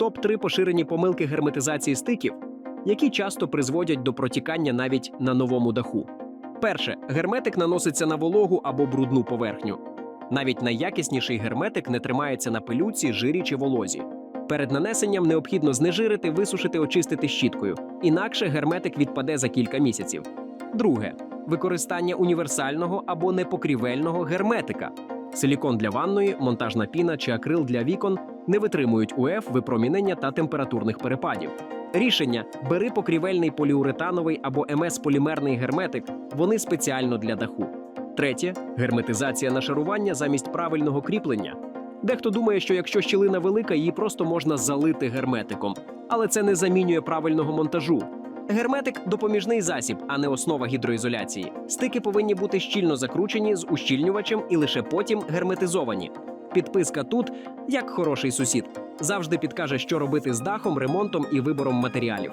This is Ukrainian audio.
Топ 3 поширені помилки герметизації стиків, які часто призводять до протікання навіть на новому даху. Перше, герметик наноситься на вологу або брудну поверхню. Навіть найякісніший герметик не тримається на пилюці, жирі чи волозі. Перед нанесенням необхідно знежирити, висушити, очистити щіткою, інакше герметик відпаде за кілька місяців. Друге використання універсального або непокрівельного герметика. Силікон для ванної, монтажна піна чи акрил для вікон не витримують УФ, випромінення та температурних перепадів. Рішення: бери покрівельний поліуретановий або МС-полімерний герметик. Вони спеціально для даху. Третє герметизація нашарування замість правильного кріплення. Дехто думає, що якщо щілина велика, її просто можна залити герметиком, але це не замінює правильного монтажу. Герметик допоміжний засіб, а не основа гідроізоляції. Стики повинні бути щільно закручені з ущільнювачем і лише потім герметизовані. Підписка тут, як хороший сусід, завжди підкаже, що робити з дахом, ремонтом і вибором матеріалів.